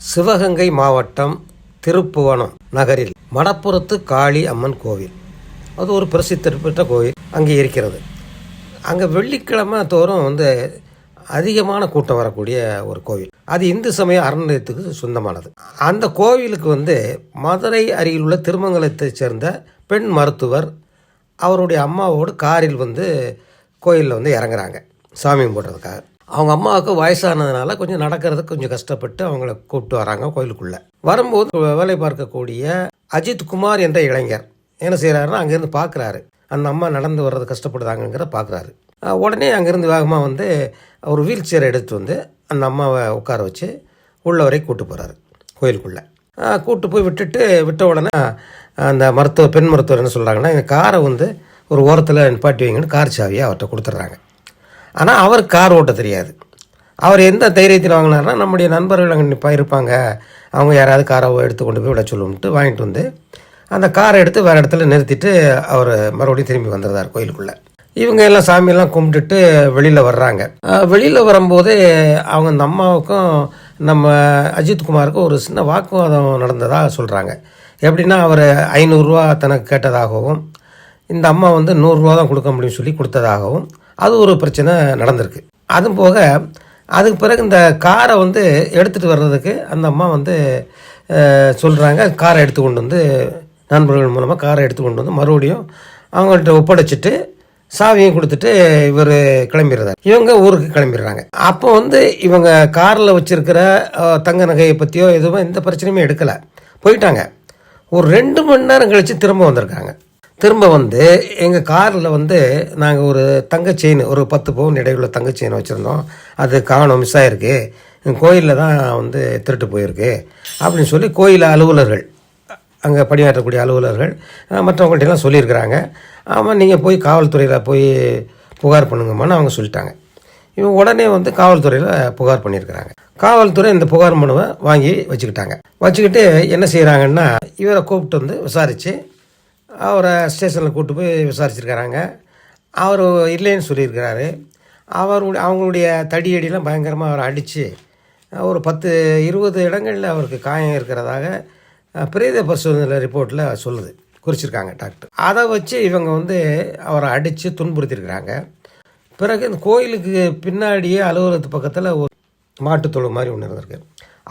சிவகங்கை மாவட்டம் திருப்புவனம் நகரில் மடப்புறத்து காளி அம்மன் கோவில். அது ஒரு பிரசித்தி பெற்ற கோவில். அங்கே இருக்கிறது. அங்கே வெள்ளிக்கிழமை தோறும் வந்து அதிகமான கூட்டம் வரக்கூடிய ஒரு கோவில். அது இந்து சமய அறநிலையத்துக்கு சொந்தமானது. அந்த கோவிலுக்கு வந்து மதுரை அருகில் உள்ள திருமங்கலத்தைச் சேர்ந்த பெண் மருத்துவர் அவருடைய அம்மாவோடு காரில் வந்து கோயிலில் வந்து இறங்குறாங்க. சாமி கும்பிட்றதுக்காக. அவங்க அம்மாவுக்கு வயசானதுனால கொஞ்சம் நடக்கிறதுக்கு கொஞ்சம் கஷ்டப்பட்டு அவங்கள கூப்பிட்டு வராங்க கோயிலுக்குள்ளே. வரும்போது வேலை பார்க்கக்கூடிய அஜித் குமார் என்ற இளைஞர் என்ன செய்கிறாருன்னா அங்கேருந்து பார்க்குறாரு. அந்த அம்மா நடந்து வர்றது கஷ்டப்படுதாங்கங்கிற பார்க்குறாரு. உடனே அங்கேருந்து வேகமாக வந்து ஒரு வீல் சேர் எடுத்து வந்து அந்த அம்மாவை உட்கார வச்சு உள்ள வரை கூட்டு போகிறாரு கோயிலுக்குள்ளே. கூட்டு போய் விட்டுட்டு விட்ட உடனே அந்த மருத்துவ பெண் மருத்துவர் என்ன சொல்கிறாங்கன்னா எங்கள் காரை வந்து ஒரு ஓரத்தில் நிப்பாட்டி வைங்கன்னு கார் சாவியை அவர்கிட்ட கொடுத்துட்றாங்க. ஆனால் அவர் கார் ஓட்ட தெரியாது. அவர் எந்த தைரியத்தில் வாங்கினார்னா நம்முடைய நண்பர்கள் அங்கே இருப்பாங்க. அவங்க யாராவது காரை எடுத்து கொண்டு போய் விட சொல்லுன்ட்டு வாங்கிட்டு வந்து அந்த காரை எடுத்து வேறு இடத்துல நிறுத்திட்டு அவர் மறுபடியும் திரும்பி வந்துடுறார் கோயிலுக்குள்ளே. இவங்க எல்லாம் சாமியெல்லாம் கும்பிட்டுட்டு வெளியில் வர்றாங்க. வெளியில் வரும்போது அவங்க அந்த அம்மாவுக்கும் நம்ம அஜித் குமாருக்கும் ஒரு சின்ன வாக்குவாதம் நடந்ததாக சொல்கிறாங்க எப்படின்னா அவர் ஐநூறுரூவா தனக்கு கேட்டதாகவும் இந்த அம்மா வந்து நூறுரூவா தான் கொடுக்க முடியும்னு சொல்லி கொடுத்ததாகவும் அது ஒரு பிரச்சனை நடந்திருக்கு. அதுவும் போக அதுக்கு பிறகு இந்த காரை வந்து எடுத்துகிட்டு வர்றதுக்கு அந்த அம்மா வந்து சொல்கிறாங்க காரை எடுத்து கொண்டு வந்து நண்பர்கள் மூலமாக காரை எடுத்து கொண்டு வந்து மறுபடியும் அவங்கள்ட்ட ஒப்படைச்சிட்டு சாவியும் கொடுத்துட்டு இவர் கிளம்பிடுறாரு. இவங்க ஊருக்கு கிளம்பிடுறாங்க. அப்போ வந்து இவங்க காரில் வச்சுருக்கிற தங்க நகையை பற்றியோ எதுவும் எந்த பிரச்சனையுமே எடுக்கலை. போயிட்டாங்க. ஒரு ரெண்டு மணி நேரம் கழித்து திரும்ப வந்திருக்காங்க. திரும்ப வந்து எங்கள் காரில் வந்து நாங்கள் ஒரு தங்க செயின் ஒரு பத்து பவுன் இடையுள்ள தங்க செயின் வச்சுருந்தோம். அது காணும் மிஸ் ஆகிருக்கு கோயிலில் தான் வந்து திருட்டு போயிருக்கு. அப்படின்னு சொல்லி கோயில் அலுவலர்கள் அங்கே பணியாற்றக்கூடிய அலுவலர்கள் மற்றவங்கள்ட்டெல்லாம் சொல்லியிருக்கிறாங்க. ஆமாம் நீங்கள் போய் காவல்துறையில் போய் புகார் பண்ணுங்கம்மான்னு அவங்க சொல்லிட்டாங்க. இவங்க உடனே வந்து காவல்துறையில் புகார் பண்ணியிருக்கிறாங்க. காவல்துறை இந்த புகார் மனுவை வாங்கி வச்சுக்கிட்டாங்க. வச்சுக்கிட்டு என்ன செய்கிறாங்கன்னா இவரை கூப்பிட்டு வந்து விசாரித்து அவரை ஸ்டேஷனில் கூப்பிட்டு போய் விசாரிச்சிருக்கிறாங்க. அவர் இல்லைன்னு சொல்லியிருக்கிறாரு. அவருடைய அவங்களுடைய தடியடியெலாம் பயங்கரமாக அவரை அடித்து ஒரு பத்து இருபது இடங்களில் அவருக்கு காயம் இருக்கிறதாக பிரேத பரிசோதனை ரிப்போர்ட்டில் சொல்லுது. குறிச்சிருக்காங்க டாக்டர். அதை வச்சு இவங்க வந்து அவரை அடித்து துன்புறுத்திருக்கிறாங்க பிறகு இந்த கோயிலுக்கு பின்னாடியே அலுவலகத்து பக்கத்தில் ஒரு மாட்டுத்தொழு மாதிரி ஒன்று இருந்திருக்கு.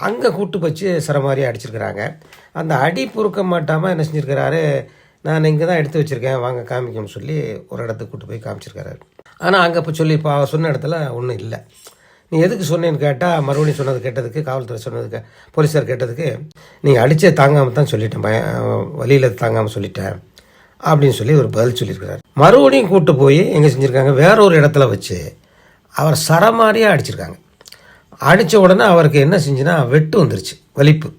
அங்கே கூட்டு வச்சு சிற மாதிரி அடிச்சிருக்கிறாங்க. அந்த அடி பொறுக்க மாட்டாமல் என்ன செஞ்சுருக்கிறாரு? நான் இங்கே தான் எடுத்து வச்சுருக்கேன். வாங்க காமிக்கணும்னு சொல்லி ஒரு இடத்துக்கு கூட்டு போய் காமிச்சிருக்காரு. ஆனால் அங்கே இப்போ சொல்லி இப்போ அவர் சொன்ன இடத்துல ஒன்றும் இல்லை. நீ எதுக்கு சொன்னேன்னு கேட்டால் மறுபடியும் சொன்னது கேட்டதுக்கு காவல்துறை சொன்னதுக்கு போலீஸார் கேட்டதுக்கு நீங்கள் அடித்த தாங்காமல் தான் சொல்லிட்டேன். பய வழியில் தாங்காமல் சொல்லிட்டேன். அப்படின்னு சொல்லி ஒரு பதில் சொல்லியிருக்கிறார். மறுபடியும் கூப்பிட்டு போய் எங்கே செஞ்சுருக்காங்க? வேற ஒரு இடத்துல வச்சு அவர் சரமாரியாக அடிச்சிருக்காங்க. அடித்த உடனே அவருக்கு என்ன செஞ்சுன்னா வெட்டு வந்துருச்சு. வலிப்பு.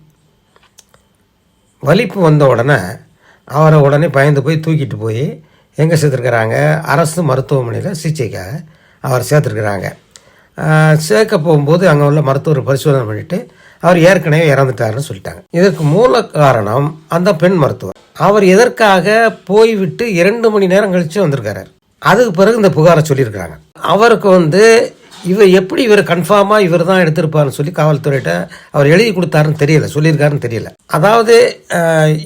வலிப்பு வந்த உடனே அவரை உடனே பயந்து போய் தூக்கிட்டு போய் எங்கே சேர்த்துருக்குறாங்க? அரசு மருத்துவமனையில் சிகிச்சைக்காக அவர் சேர்த்துருக்குறாங்க. சேர்க்க போகும்போது அங்கே உள்ள மருத்துவர் பரிசோதனை பண்ணிவிட்டு அவர் ஏற்கனவே இறந்துட்டாருன்னு சொல்லிட்டாங்க. இதற்கு மூல காரணம் அந்த பெண் மருத்துவர். அவர் எதற்காக போய்விட்டு இரண்டு மணி நேரம் கழித்து வந்திருக்காரு அதுக்கு பிறகு இந்த புகாரை சொல்லியிருக்கிறாங்க. அவருக்கு வந்து இவர் எப்படி இவர் கன்ஃபார்மாக இவர் தான் எடுத்திருப்பாருன்னு சொல்லி காவல்துறையிட்ட அவர் எழுதி கொடுத்தாருன்னு தெரியல சொல்லியிருக்காருன்னு தெரியல. அதாவது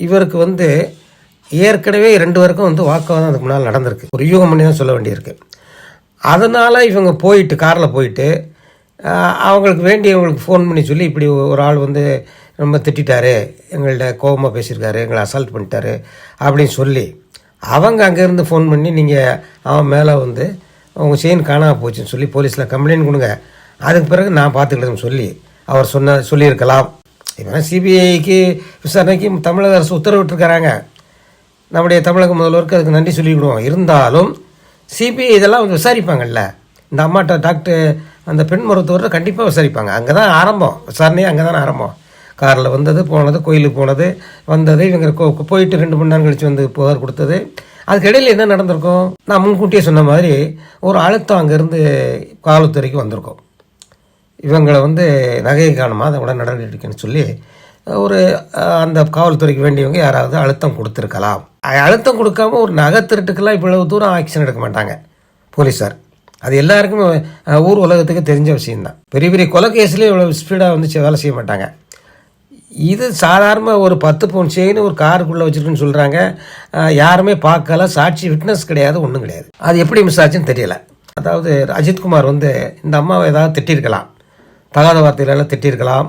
இவருக்கு வந்து ஏற்கனவே ரெண்டு பேருக்கும் வந்து வாக்குவாதம் அதுக்கு முன்னால் நடந்திருக்கு. ஒரு யூகம் பண்ணி தான் சொல்ல வேண்டியிருக்கு. அதனால் இவங்க போயிட்டு காரில் போயிட்டு அவங்களுக்கு வேண்டியவங்களுக்கு ஃபோன் பண்ணி சொல்லி இப்படி ஒரு ஆள் வந்து ரொம்ப திட்டாரு எங்கள்கிட்ட கோபமாக பேசியிருக்காரு எங்களை அசால்ட் பண்ணிட்டாரு அப்படின்னு சொல்லி அவங்க அங்கேருந்து ஃபோன் பண்ணி நீங்கள் அவன் மேலே வந்து அவங்க செயின் காணாமல் போச்சுன்னு சொல்லி போலீஸில் கம்ப்ளைண்ட் கொடுங்க. அதுக்கு பிறகு நான் பார்த்துக்கிட்டேன்னு சொல்லி அவர் சொன்ன சொல்லியிருக்கலாம். இப்போ சிபிஐக்கு விசாரணைக்கு தமிழக அரசு உத்தரவிட்டிருக்கிறாங்க. நம்முடைய தமிழக முதல்வருக்கு அதுக்கு நன்றி சொல்லிவிடுவோம் இருந்தாலும் சிபிஐ இதெல்லாம் வந்து விசாரிப்பாங்கல்ல. இந்த அம்மாட்ட டாக்டர் அந்த பெண் மருத்துவரை கண்டிப்பாக விசாரிப்பாங்க. அங்கே தான் ஆரம்பம். விசாரணையே அங்கே தான் ஆரம்பம். காரில் வந்தது போனது கோயிலுக்கு போனது வந்தது இவங்க போயிட்டு ரெண்டு மணி நேரம் கழித்து வந்து புகார் கொடுத்தது. அதுக்கு இடையில் என்ன நடந்திருக்கும்? நான் முன்கூட்டியே சொன்ன மாதிரி ஒரு அழுத்தம் அங்கேருந்து காவல்துறைக்கு வந்திருக்கும். இவங்களை வந்து நகையை காணுமா? அதை உடனே நடவடிக்கைன்னு சொல்லி ஒரு அந்த காவல்துறைக்கு வேண்டியவங்க யாராவது அழுத்தம் கொடுத்துருக்கலாம். அழுத்தம் கொடுக்காம ஒரு நகை திருட்டுக்கெல்லாம் இவ்வளவு தூரம் ஆக்ஷன் எடுக்க மாட்டாங்க போலீஸார். அது எல்லாருக்குமே ஊர் உலகத்துக்கு தெரிஞ்ச விஷயம்தான். பெரிய பெரிய கொலை கேஸ்லேயே இவ்வளோ ஸ்பீடாக வந்து வேலை செய்ய மாட்டாங்க. இது சாதாரண ஒரு பத்து பவுன் செயின் ஒரு காருக்குள்ளே வச்சுருக்குன்னு சொல்கிறாங்க யாருமே பார்க்கல சாட்சி விட்னஸ் கிடையாது ஒன்றும் கிடையாது. அது எப்படி மிஸ் ஆச்சுன்னு தெரியல. அதாவது அஜித்குமார் வந்து இந்த அம்மாவை ஏதாவது திட்டிருக்கலாம். தகாத வார்த்தைகளெல்லாம் திட்டிருக்கலாம்.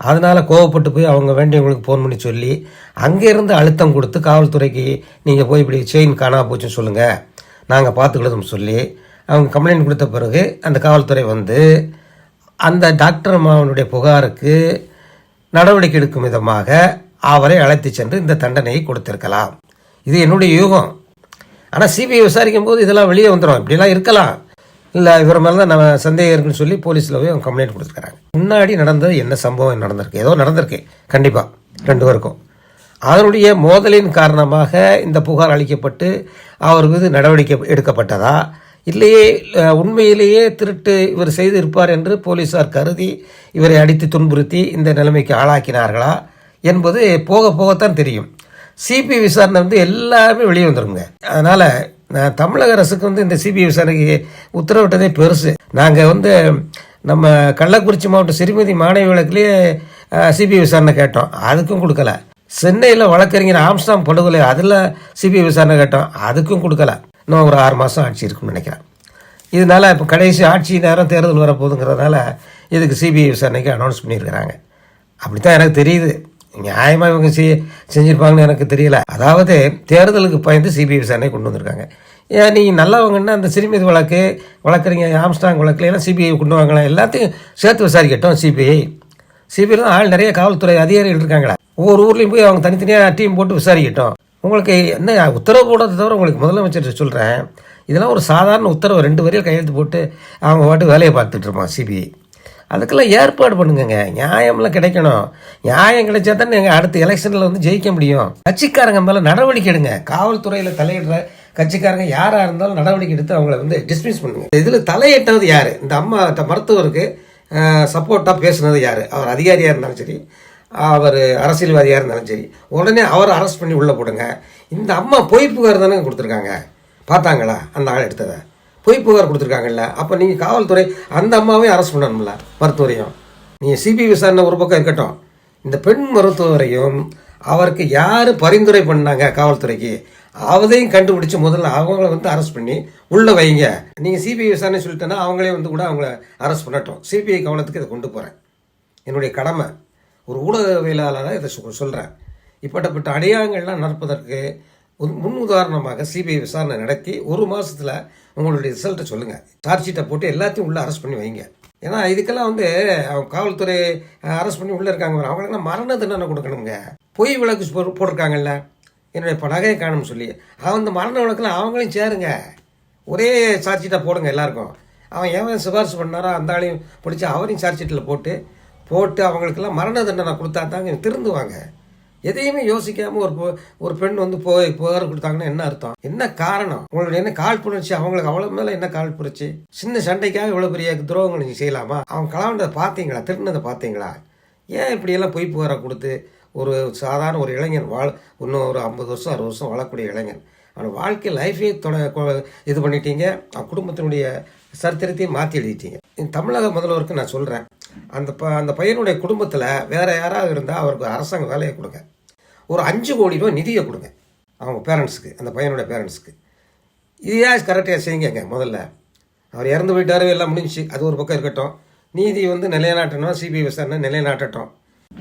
அதனால் கோவப்பட்டு போய் அவங்க வேண்டியவங்களுக்கு ஃபோன் பண்ணி சொல்லி அங்கேருந்து அழுத்தம் கொடுத்து காவல்துறைக்கு நீங்கள் போய் இப்படி செயின் காணா போச்சுன்னு சொல்லுங்கள் நாங்கள் பார்த்துக்கிடுதுன்னு சொல்லி அவங்க கம்ப்ளைண்ட் கொடுத்த பிறகு அந்த காவல்துறை வந்து அந்த டாக்டர் அம்மாவனுடைய புகாருக்கு நடவடிக்கை எடுக்கும் விதமாக அவரை அழைத்து சென்று இந்த தண்டனையை கொடுத்திருக்கலாம். இது என்னுடைய யூகம். ஆனால் சிபிஐ விசாரிக்கும் போது இதெல்லாம் வெளியே வந்துடும் இப்படிலாம் இருக்கலாம். இல்லை இவர் மேலே தான் நம்ம சந்தேகம் இருக்குன்னு சொல்லி போலீஸில் போய் அவங்க கம்ப்ளைண்ட் கொடுத்துருக்காங்க. முன்னாடி நடந்தது என்ன சம்பவம் நடந்திருக்கு? ஏதோ நடந்திருக்கு. கண்டிப்பாக ரெண்டு பேருக்கும் அதனுடைய மோதலின் காரணமாக இந்த புகார் அளிக்கப்பட்டு அவர் மீது நடவடிக்கை எடுக்கப்பட்டதா? இல்லையே உண்மையிலேயே திருட்டு இவர் செய்திருப்பார் என்று போலீசார் கருதி இவரை அடித்து துன்புறுத்தி இந்த நிலைமைக்கு ஆளாக்கினார்களா என்பது போக போகத்தான் தெரியும். சிபி விசாரணை வந்து எல்லாமே வெளியே வந்துருங்க. அதனால் தமிழக அரசுக்கு வந்து இந்த சிபிஐ விசாரணைக்கு உத்தரவிட்டதே பெருசு. நாங்கள் வந்து நம்ம கள்ளக்குறிச்சி மாவட்டம் சிறுமதி மாணவி வழக்குலேயே சிபிஐ விசாரணை கேட்டோம். அதுக்கும் கொடுக்கல. சென்னையில் வழக்கறிஞர் ஆம்ஸ்டாம் படுகொலை அதில் சிபிஐ விசாரணை கேட்டோம். அதுக்கும் கொடுக்கல. இன்னும் ஒரு ஆறு மாதம் ஆட்சி இருக்கும்னு நினைக்கிறேன். இதனால இப்போ கடைசி ஆட்சி நேரம் தேர்தல் வரப்போகுதுங்கிறதுனால இதுக்கு சிபிஐ விசாரணைக்கு அனௌன்ஸ் பண்ணியிருக்கிறாங்க. அப்படித்தான் எனக்கு தெரியுது. நியாயமாக இவங்க செய் செஞ்சுருப்பாங்கன்னு எனக்கு தெரியல. அதாவது தேர்தலுக்கு பயந்து சிபிஐ விசாரணை கொண்டு வந்திருக்காங்க. ஏன் நீ நல்லவங்கன்னா அந்த சிறுமிது வழக்கு வழக்குறீங்க ஆம்ஸ்டாங் வழக்கில் எல்லாம் சிபிஐ கொண்டு வாங்கலாம் எல்லாத்தையும் சேர்த்து விசாரிக்கட்டும் சிபிஐ சிபிஐ தான் ஆள் நிறைய காவல்துறை அதிகாரிகள் இருக்காங்களா. ஒவ்வொரு ஊர்லேயும் போய் அவங்க தனித்தனியாக டீம் போட்டு விசாரிக்கட்டும். உங்களுக்கு என்ன உத்தரவு போடுறதை தவிர உங்களுக்கு முதலமைச்சர் சொல்கிறேன் இதெல்லாம் ஒரு சாதாரண உத்தரவு. ரெண்டு வரையும் கையெழுத்து போட்டு அவங்க பாட்டு வேலையை பார்த்துட்டு இருப்பான் சிபிஐ அதுக்கெல்லாம் ஏற்பாடு பண்ணுங்கங்க. நியாயம்லாம் கிடைக்கணும். நியாயம் கிடைச்சா தான் நீங்கள் அடுத்த எலெக்ஷனில் வந்து ஜெயிக்க முடியும். கட்சிக்காரங்க மேலே நடவடிக்கை எடுங்க. காவல்துறையில் தலையிடுற கட்சிக்காரங்க யாராக இருந்தாலும் நடவடிக்கை எடுத்து அவங்கள வந்து டிஸ்மிஸ் பண்ணுங்க. இதில் தலையிட்டது யார்? இந்த அம்மா மருத்துவருக்கு சப்போர்ட்டாக பேசுனது யார்? அவர் அதிகாரியாக இருந்தாலும் சரி அவர் அரசியல்வாதியாக இருந்தாலும் சரி உடனே அவரை அரெஸ்ட் பண்ணி உள்ளே போடுங்க. இந்த அம்மா பொய் புகார் தானே கொடுத்துருக்காங்க. பார்த்தாங்களா? அந்த ஆள் எடுத்ததை. பொய் புகார் கொடுத்துருக்காங்கல்ல. அப்போ நீங்கள் காவல்துறை அந்த அம்மாவையும் அரெஸ்ட் பண்ணணும்ல மருத்துவரையும். நீங்கள் சிபிஐ விசாரணை ஒரு பக்கம் இருக்கட்டும். இந்த பெண் மருத்துவரையும் அவருக்கு யார் பரிந்துரை பண்ணாங்க காவல்துறைக்கு அவதையும் கண்டுபிடிச்சு முதல்ல அவங்கள வந்து அரெஸ்ட் பண்ணி உள்ளே வைங்க. நீங்கள் சிபிஐ விசாரணை சொல்லிட்டேன்னா அவங்களே வந்து கூட அவங்கள அரெஸ்ட் பண்ணட்டும். சிபிஐ கவனத்துக்கு இதை கொண்டு போகிறேன் என்னுடைய கடமை. ஒரு ஊடகவியலாளராக இதை சொல்கிறேன் இப்பட்டப்பட்ட அடையாளங்கள்லாம் நடப்பதற்கு ஒரு முன் உதாரணமாக சிபிஐ விசாரணை நடத்தி ஒரு மாதத்தில் உங்களுடைய ரிசல்ட்டை சொல்லுங்கள் சார்ஜ் ஷீட்டை போட்டு எல்லாத்தையும் உள்ளே அரெஸ்ட் பண்ணி வைங்க. ஏன்னா இதுக்கெல்லாம் வந்து அவங்க காவல்துறை அரெஸ்ட் பண்ணி உள்ளே இருக்காங்க அவங்களுக்கெல்லாம் மரண தண்டனை கொடுக்கணுங்க. பொய் விளக்கு போட்டிருக்காங்கல்ல. என்னுடைய ப- நகையை காணும்னு சொல்லி. அந்த மரண விளக்கில் அவங்களையும் சேருங்க. ஒரே சார்ஜ் ஷீட்டை போடுங்க எல்லாருக்கும். அவன் எவன் சிபாரிசு பண்ணாரோ அந்த ஆளையும் பிடிச்சி அவரையும் சார்ஜ் ஷீட்டில் போட்டு போட்டு அவங்களுக்கெல்லாம் மரண தண்டனை கொடுத்தா தாங்க திருந்துவாங்க. எதையுமே யோசிக்காம ஒரு பொ- ஒரு பெண் வந்து போய் புகார் கொடுத்தாங்கன்னா என்ன அர்த்தம்? என்ன காரணம்? உங்களுடைய என்ன காழ்ப்புணர்ச்சி? அவங்களுக்கு அவ்வளவு மேல என்ன காழ்ப்புணர்ச்சி? சின்ன சண்டைக்காக இவ்வளவு பெரிய துரோகங்கள் நீங்க செய்யலாமா? அவங்க கலாண்டதை பார்த்தீங்களா? திருநதை பார்த்தீங்களா? ஏன் இப்படியெல்லாம் பொய் புகாரை கொடுத்து ஒரு சாதாரண ஒரு இளைஞன் வாழ் இன்னும் ஒரு ஐம்பது வருஷம் அறுபது வருஷம் வாழக்கூடிய இளைஞன். அவன் வாழ்க்கை லைஃபே தொட இது பண்ணிட்டீங்க. அவன் குடும்பத்தினுடைய சரித்திரத்தையும் மாற்றி எழுதிட்டீங்க. தமிழக முதல்வருக்கு நான் சொல்கிறேன் அந்த ப அந்த பையனுடைய குடும்பத்தில் வேற யாராவது இருந்தால் அவருக்கு அரசாங்க வேலையை கொடுங்க. ஒரு அஞ்சு கோடி ரூபாய் நிதியை கொடுங்க. அவங்க பேரண்ட்ஸுக்கு அந்த பையனுடைய பேரண்ட்ஸுக்கு. இதையா கரெக்டாக செய்யுங்க முதல்ல. அவர் இறந்து போயிட்டாரு எல்லாம் முடிஞ்சு அது ஒரு பக்கம் இருக்கட்டும். நீதி வந்து நிலைநாட்டணும் சிபிஐ விசாரணை நிலைநாட்டட்டும்.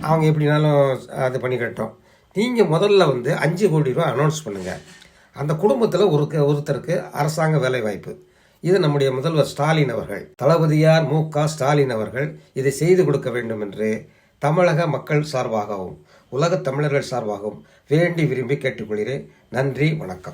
அவங்க எப்படினாலும் அது பண்ணிக்கட்டும். நீங்கள் முதல்ல வந்து அஞ்சு கோடி ரூபா அனௌன்ஸ் பண்ணுங்கள் அந்த குடும்பத்தில் ஒரு ஒருத்தருக்கு அரசாங்க வேலை வாய்ப்பு. இது நம்முடைய முதல்வர் ஸ்டாலின் அவர்கள். தளபதியார் மு க ஸ்டாலின் அவர்கள் இதை செய்து கொடுக்க வேண்டும் என்று தமிழக மக்கள் சார்பாகவும் உலகத் தமிழர்கள் சார்பாகவும் வேண்டி விரும்பி கேட்டுக்கொள்கிறேன். நன்றி வணக்கம்.